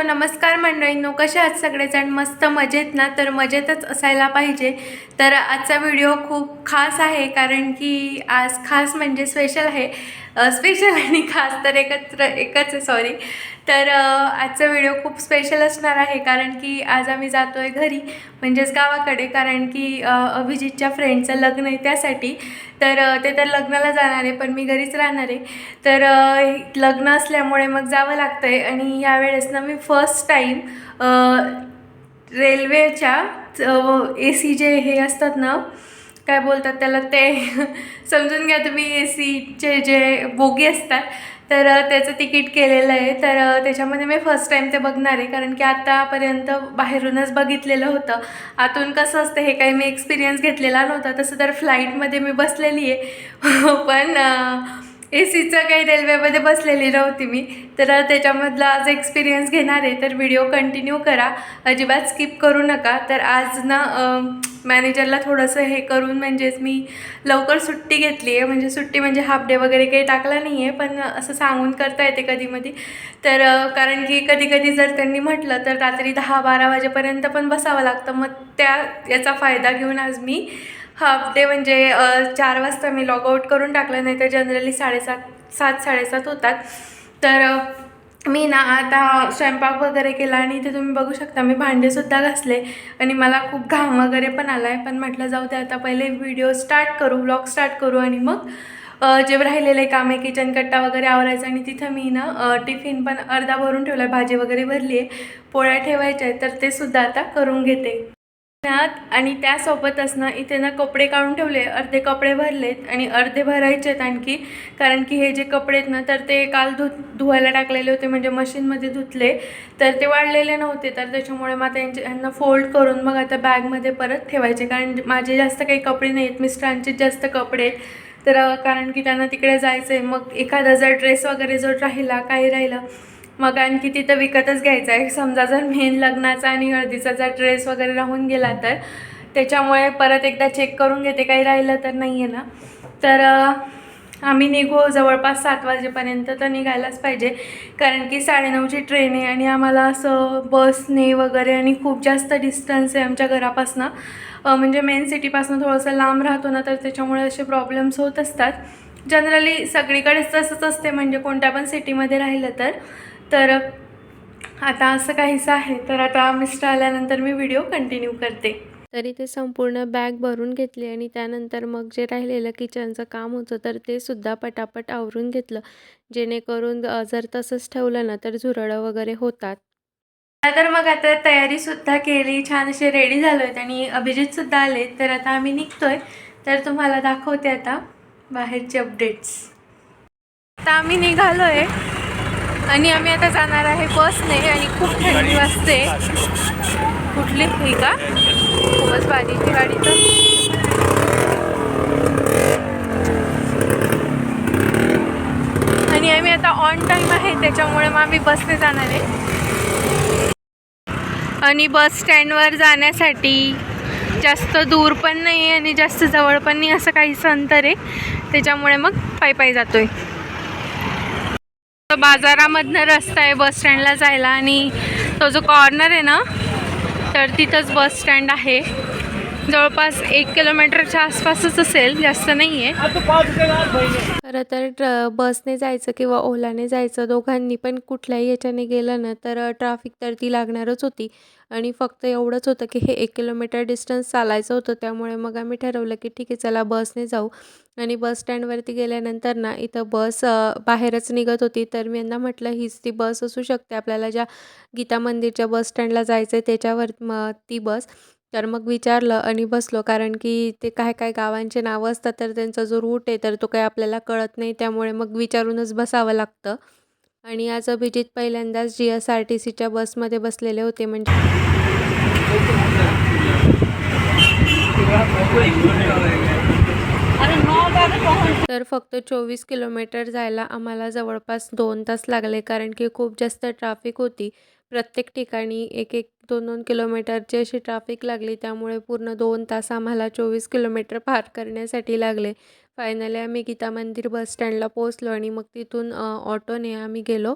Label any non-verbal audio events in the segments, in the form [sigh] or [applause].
Hello नमस्कार मंडळींनो कसे आहात सगळेजण? मस्त मजेत ना? तर मजेतच असायला पाहिजे. तर आजचा व्हिडिओ खूप खास आहे कारण की आज खास म्हणजे स्पेशल आहे. स्पेशल [laughs] आणि खास तर एकत्र एकच आहे सॉरी तर आजचा व्हिडिओ खूप स्पेशल असणार आहे कारण की आज आम्ही जातो आहे घरी म्हणजेच गावाकडे कारण की अभिजितच्या फ्रेंडचं लग्न आहे त्यासाठी. तर ते तर लग्नाला जाणार आहे पण मी घरीच राहणार आहे. तर लग्न असल्यामुळे मग जावं लागतं आहे आणि यावेळेस ना मी फर्स्ट टाईम रेल्वेच्या ए सी जे हे असतात ना काय बोलतात त्याला ते [laughs] समजून घ्या तुम्ही ए सीचे जे बोगी असतात. तर त्याचं तिकीट केलेलं आहे. तर त्याच्यामध्ये मी फर्स्ट टाईम ते बघणार आहे. कारण की आत्तापर्यंत बाहेरूनच बघितलेलं होतं. आतून कसं असतं हे काही मी एक्सपिरियन्स घेतलेला नव्हता. तसं तर फ्लाईटमध्ये मी बसलेली आहे. [laughs] पण ए सीचं काही रेल्वेमध्ये बसलेली नव्हती मी. तर त्याच्यामधला आज एक्सपिरियन्स घेणार आहे. तर व्हिडिओ कंटिन्यू करा. अजिबात स्किप करू नका. तर आज ना मॅनेजरला थोडंसं हे करून म्हणजेच मी लवकर सुट्टी घेतली आहे. म्हणजे सुट्टी म्हणजे हाफ डे वगैरे काही टाकला नाही आहे पण असं सांगून करता येते कधीमध्ये तर कारण की कधी कधी जर त्यांनी म्हटलं तर रात्री दहा बारा वाजेपर्यंत पण बसावं लागतं. मग त्या याचा फायदा घेऊन आज मी हाफ डे म्हणजे चार वाजता मी लॉगआउट करून टाकलं नाही तर जनरली साडेसात सात साडेसात होतात. तर मी ना आता स्वयंपाक वगैरे केला आणि इथे तुम्ही बघू शकता मी भांडेसुद्धा घासले आणि मला खूप घाम वगैरे पण आला आहे पण म्हटलं जाऊ दे आता पहिले व्हिडिओ स्टार्ट करू ब्लॉग स्टार्ट करू आणि मग जे राहिलेले काम आहे किचन कट्टा वगैरे आवरायचं आणि तिथं मी ना टिफिन पण अर्धा भरून ठेवला आहे भाजी वगैरे भरली आहे पोळ्या ठेवायच्या आहेत तर ते सुद्धा आता करून घेते. आणि त्यासोबतच ना इथे ना कपडे काढून ठेवले अर्धे कपडे भरलेत आणि अर्धे भरायचे आहेत आणखी. कारण की हे जे कपडे आहेत ना तर ते काल धु धुवायला टाकलेले होते म्हणजे मशीनमध्ये धुतले तर ते वाढलेले नव्हते. तर त्याच्यामुळे मग आता यांचे यांना फोल्ड करून मग आता बॅगमध्ये परत ठेवायचे. कारण माझे जास्त काही कपडे नाही आहेत जास्त कपडे आहेत. तर कारण की त्यांना तिकडे जायचं आहे मग एखादा जर ड्रेस वगैरे जर राहिला काही राहिलं मग आणखी तिथं विकतच घ्यायचं आहे. समजा जर मेन लग्नाचा आणि हळदीचा जर ड्रेस वगैरे राहून गेला तर त्याच्यामुळे परत एकदा चेक करून घेते. काही राहिलं तर नाही आहे ना. तर आम्ही निघू जवळपास सात वाजेपर्यंत तर निघायलाच पाहिजे. कारण की साडेनऊची ट्रेन आहे आणि आम्हाला असं बसने वगैरे आणि खूप जास्त डिस्टन्स आहे आमच्या घरापासनं. म्हणजे मेन सिटीपासून थोडंसं लांब राहतो ना तर त्याच्यामुळे असे प्रॉब्लेम्स होत असतात. जनरली सगळीकडेच तसंच असते. म्हणजे कोणत्या पण सिटीमध्ये राहिलं तर. तर आता असं काहीसं आहे. तर आता मिस्टर आल्यानंतर मी व्हिडिओ कंटिन्यू करते. तरी ते संपूर्ण बॅग भरून घेतली आणि त्यानंतर मग जे राहिलेलं किचनचं काम होतं तर ते सुद्धा पटापट आवरून घेतलं. जेणेकरून जर तसंच ठेवलं ना तर झुरळं वगैरे होतात. तर मग आता तयारीसुद्धा केली. छान असे रेडी झालो आहेत आणि अभिजितसुद्धा आले तर आता आम्ही निघतोय. तर तुम्हाला दाखवते आता बाहेरचे अपडेट्स आता आम्ही निघालो आहे आणि आम्ही आता जाणार आहे बसने आणि खूप थंडी वाजते. कुठली ही का? खूपच बाजीची गाडी तर. आणि आम्ही आता ऑन टाईम आहे त्याच्यामुळे मग आम्ही बसने जाणार आहे. आणि बस स्टँडवर जाण्यासाठी जास्त दूर पण नाही आणि जास्त जवळ पण नाही असं काहीच अंतर आहे. त्याच्यामुळे मग पायी पायी जातो आहे बाजारामधनं रस्ता आहे बस स्टँडला जायला आणि तो जो कॉर्नर आहे ना तर तिथंच बस स्टँड आहे. जवळपास एक किलोमीटरच्या आसपासच असेल जास्त नाही आहे खरं तर ट्र बसने जायचं किंवा ओलाने जायचं दोघांनी पण कुठल्याही याच्याने गेलं ना तर ट्रॅफिक तर ती लागणारच होती. आणि फक्त एवढंच होतं की हे एक किलोमीटर डिस्टन्स चालायचं होतं. त्यामुळे मग आम्ही ठरवलं की ठीक आहे चला बसने जाऊ. आणि बस स्टँडवरती गेल्यानंतर ना इथं बस बाहेरच निघत होती. तर मी यांना म्हटलं हीच ती बस असू शकते. आपल्याला ज्या गीता मंदिरच्या बस स्टँडला जायचं आहे त्याच्यावर मग ती बस. तर मग विचारलं आणि बसलो. कारण की ते काय काय गावांचे नावं असतात तर त्यांचा जो रूट आहे तर तो काही आपल्याला कळत नाही. त्यामुळे मग विचारूनच बसावं लागतं. आणि आज अभिजित पहिल्यांदाच जी एस आर टी सीच्या बसमध्ये बसलेले होते. म्हणजे तर फक्त चोवीस किलोमीटर जायला आम्हाला जवळपास दोन तास लागले. कारण की खूप जास्त ट्रॅफिक होती. प्रत्येक ठिकाणी एक एक दोन दोन किलोमीटरची अशी ट्रॅफिक लागली. त्यामुळे पूर्ण दोन तास आम्हाला चोवीस किलोमीटर पार करण्यासाठी लागले. फायनली आम्ही गीता मंदिर बस स्टँडला पोचलो आणि मग तिथून ऑटोने आम्ही गेलो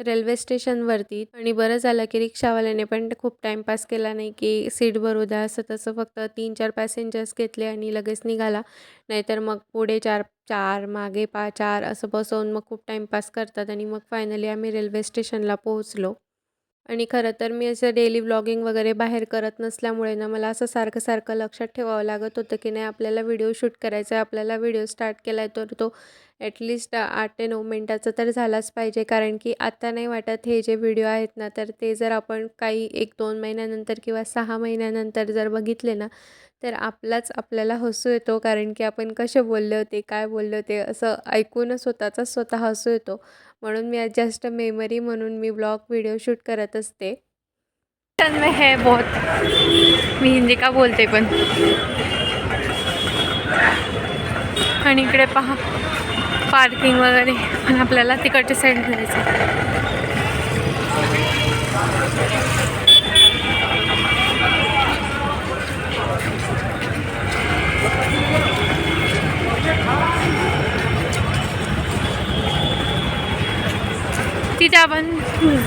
रेल्वे स्टेशनवरती आणि बरं झालं की रिक्षावाल्याने पण खूप टाईमपास केला नाही की सीट भरू द्या असं तसं फक्त तीन चार पॅसेंजर्स घेतले आणि लगेच निघाला. नाहीतर मग पुढे चार चार मागे पा चार असं बसवून मग खूप टाईमपास करतात आणि मग फायनली आम्ही रेल्वे स्टेशनला पोहोचलो. आणि खरं तर मी असं डेली व्लॉगिंग वगैरे बाहेर करत नसल्यामुळे ना मला असं सारखं सारखं लक्षात ठेवावं लागत होतं की नाही आपल्याला व्हिडिओ शूट करायचा आहे आपल्याला व्हिडिओ स्टार्ट केला आहे तर तो ॲटलिस्ट आठ ते नऊ मिनटाचा तर झालाच पाहिजे. कारण की आत्ता नाही वाटत हे जे व्हिडिओ आहेत ना तर ते जर आपण काही एक दोन महिन्यानंतर किंवा सहा महिन्यानंतर जर बघितले ना तर आपलाच आपल्याला हसू येतो. कारण की आपण कसे बोलले होते काय बोलले होते असं ऐकूनच स्वतःचाच स्वतः हसू येतो. म्हणून मी जस्ट मेमरी म्हणून मी ब्लॉग व्हिडिओ शूट करत असते. में है बहुत मी हिंदी का बोलते पण. आणि इकडे पहा. पार्किंग वगैरे पण आपल्याला तिकडच्या साईड जायचं तिथे आपण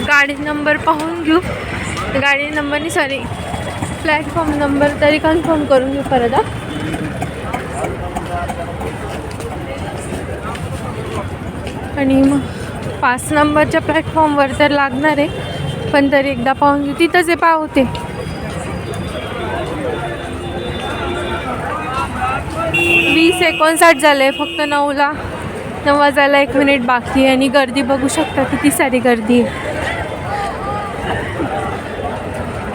गाडी नंबर पाहून घेऊ. गाडी नंबरनी सॉरी प्लॅटफॉर्म नंबर तरी कन्फर्म करून घेऊ परत आणि मग पाच नंबरच्या प्लॅटफॉर्मवर तर लागणार आहे. पण तरी एकदा पाहून घेऊ. तिथंच आहे पाहते वीस एकोणसाठ झाले फक्त नऊला. नऊ वाजायला एक मिनिट बाकी आहे. आणि गर्दी बघू शकता किती सारी गर्दी आहे.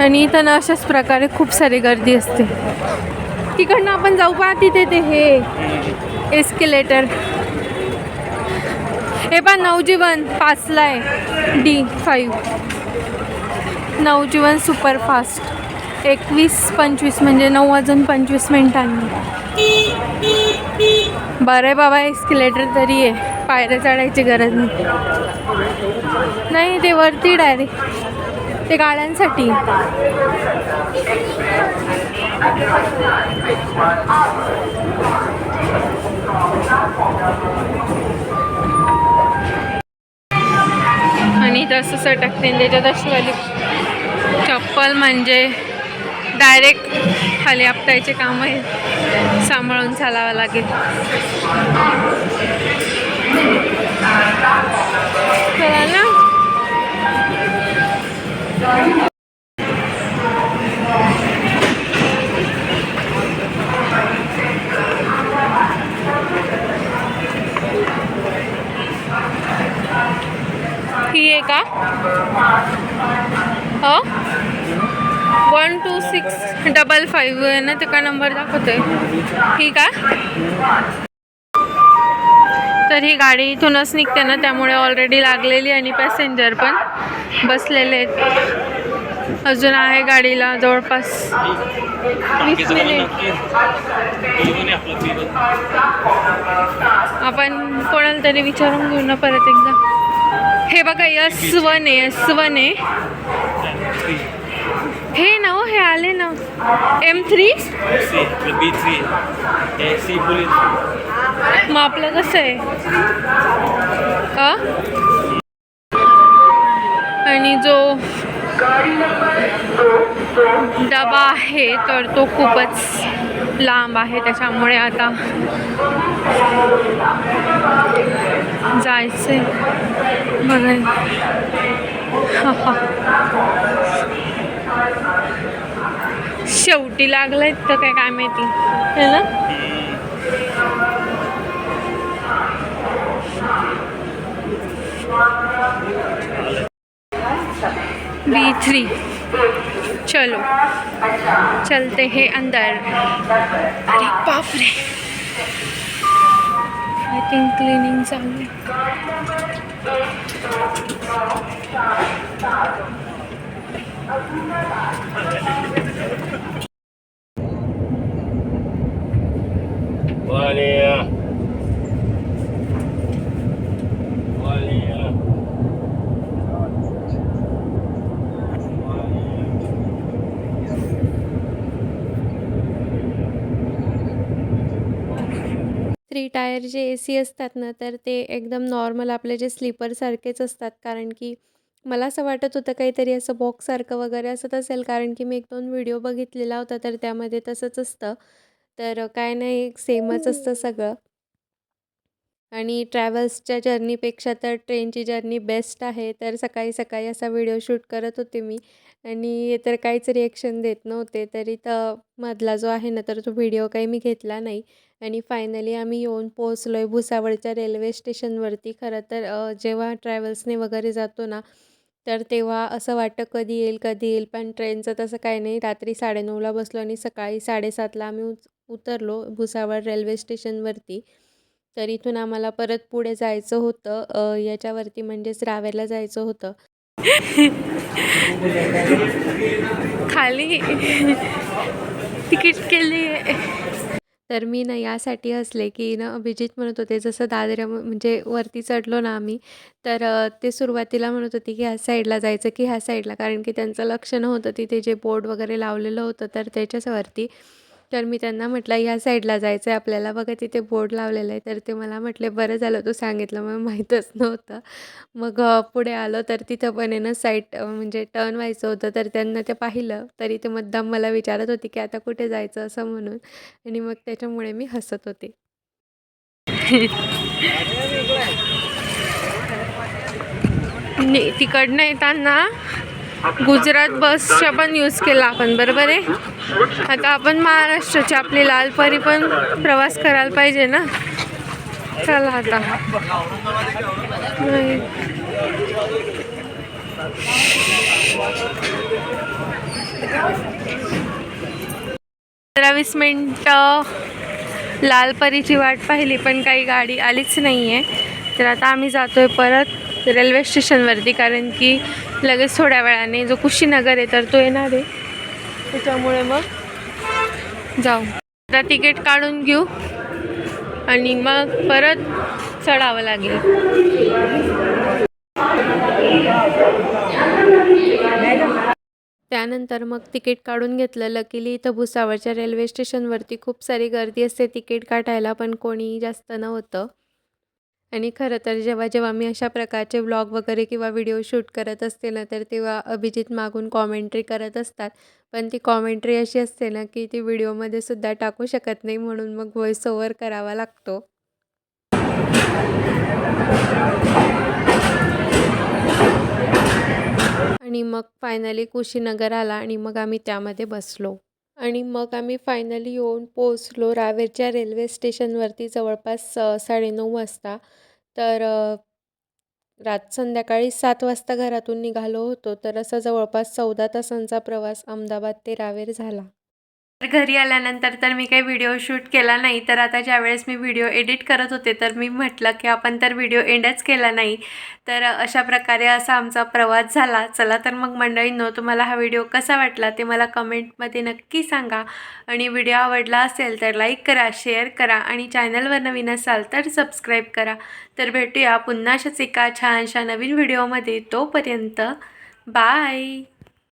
आणि इथं ना अशाच प्रकारे खूप सारी गर्दी असते. तिकडनं आपण जाऊ पहा तिथे ते हे. एस्केलेटर हे पण नवजीवन पाचला आहे डी फाईव्ह. नवजीवन सुपरफास्ट. एकवीस पंचवीस म्हणजे नऊ वाजून पंचवीस मिनिटांनी. बरं आहे बाबा एस्किलेटर तरी आहे. पायऱ्या चढायची गरज नाही. नाही ते वरती डायरेक्ट ते गाड्यांसाठी. आणि असं सटकते आणि त्याच्यात अशी वाली चप्पल म्हणजे डायरेक्ट खाली आपटायचे काम आहे सांभाळून चालावं लागेल. चला ना. One two six double five आहे ना ते का नंबर आहे ठीक आहे? तर ही गाडी इथूनच निघते ना त्यामुळे ऑलरेडी लागलेली आणि पॅसेंजर पण बसलेले आहेत. अजून आहे गाडीला जवळपास वीस मिनिट आपण कोणाला तरी विचारून घेऊ ना परत एकदा. हे बघा यस वन आहे यस वन आहे. हे ना हो हे आले ना. M three B three A C bullet मग आपलं कसं आहे? अ? आणि जो डबा आहे तर तो खूपच लांब आहे. त्याच्यामुळे आता हा, हा. [laughs] शेवटी लागलाय तर काय काय माहिती. है ना? बी थ्री चलो. चलते हैं अंदर. अरे बाप रे आय थिंक क्लिनिंग चालू three tier J A C असतात ना तर ते एकदम नॉर्मल आपले जे स्लीपरसारखेच असतात. कारण की मला असं वाटत होतं काहीतरी असं बॉक्ससारखं वगैरे असत असेल कारण की मी एक दोन व्हिडिओ बघितलेला होता तर त्यामध्ये तसंच असतं. तर काय नाही सेमच असतं सगळं. आणि ट्रॅव्हल्सच्या जर्नीपेक्षा तर ट्रेनची जर्नी बेस्ट आहे. तर सकाळी सकाळी असा व्हिडिओ शूट करत होते मी. आणि तर काहीच रिॲक्शन देत नव्हते तरी तर मधला जो आहे ना तर तो व्हिडिओ काही मी घेतला नाही. आणि फायनली आम्ही येऊन पोहोचलो आहे भुसावळच्या रेल्वे स्टेशनवरती खरं तर जेव्हा ट्रॅव्हल्सने वगैरे जातो ना तर तेव्हा असं वाटतं कधी येईल कधी येईल. पण ट्रेनचं तसं काही नाही. रात्री साडेनऊला बसलो आणि सकाळी साडेसातला आम्ही उच उतरलो भुसावळ रेल्वे स्टेशनवरती. तर इथून आम्हाला परत पुढे जायचं होतं. याच्यावरती म्हणजेच रावेरला जायचं होतं. खाली. तिकीट केली. तर मी ना यासाठी हसले की ना अभिजित म्हणत होते जसं दादऱ्या म्हणजे वरती चढलो ना आम्ही तर अ, ते सुरुवातीला म्हणत होते की ह्या साईडला जायचं की ह्या साईडला. कारण की त्यांचं लक्ष नव्हतं तिथे जे बोर्ड वगैरे लावलेलं होतं तर त्याच्यावरती तर मी त्यांना म्हटलं ह्या साईडला जायचं आहे आपल्याला. बघा तिथे बोर्ड लावलेलं आहे. तर ते मला म्हटले बरं झालं तू सांगितलं मला माहीतच नव्हतं. मग पुढे आलो तर तिथं पण आहे ना साईड म्हणजे टर्न व्हायचं होतं. तर त्यांना ते पाहिलं तरी ते मुद्दाम मला विचारत होती की आता कुठे जायचं? असं म्हणून. आणि मग त्याच्यामुळे मी हसत होते. तिकडनं येताना गुजरात बसचा पण यूज केला आपण बरोबर आहे? आता आपण महाराष्ट्राची आपली लालपरी पण प्रवास करायला पाहिजे ना? चला आता. पंधरा वीस मिनटं लालपरीची वाट पाहिली पण काही गाडी आलीच नाही आहे तर आता आम्ही जातो आहे परत. रेल्वे स्टेशनवरती कारण की लगेच थोड्या वेळाने जो कुशीनगर आहे तर तो येणार आहे. त्याच्यामुळे मग जाऊ. आता तिकीट काढून घेऊ. आणि मग परत चढावं लागेल. त्यानंतर मग तिकीट काढून घेतलं. लकीली इथं भुसावळच्या रेल्वे स्टेशनवरती खूप सारी गर्दी असते तिकीट काढायला पण कोणी जास्त नव्हतं. आणि खरं तर जेव्हा जेव्हा मी अशा प्रकारचे व्लॉग वगैरे किंवा व्हिडिओ शूट करत असते ना तर तेव्हा अभिजित मागून कॉमेंट्री करत असतात. पण ती कॉमेंट्री अशी असते ना की ती व्हिडिओमध्ये सुद्धा टाकू शकत नाही म्हणून मग व्हॉइस ओव्हर करावा लागतो. आणि मग फायनली कुशीनगर आला आणि मग आम्ही त्यामध्ये बसलो. आणि मग आम्ही फायनली येऊन पोचलो रावेरच्या रेल्वे स्टेशनवरती जवळपास साडेनऊ वाजता. तर रात संध्याकाळी सात वाजता घरातून निघालो होतो. तर असा जवळपास चौदा तासांचा प्रवास अहमदाबाद ते रावेर झाला. तर घरी आल्यानंतर तर मी काही व्हिडिओ शूट केला नाही तर आता ज्यावेळेस मी व्हिडिओ एडिट करत होते तर मी म्हटलं की आपण तर व्हिडिओ एंडच केला नाही. तर अशा प्रकारे असा आमचा प्रवास झाला. चला तर मग मंडळींनो तुम्हाला हा व्हिडिओ कसा वाटला ते मला कमेंटमध्ये नक्की सांगा. आणि व्हिडिओ आवडला असेल तर लाईक करा शेअर करा आणि चॅनलवर नवीन असाल तर सबस्क्राईब करा. तर भेटूया पुन्हा अशाच एका छानशा नवीन व्हिडिओमध्ये तोपर्यंत बाय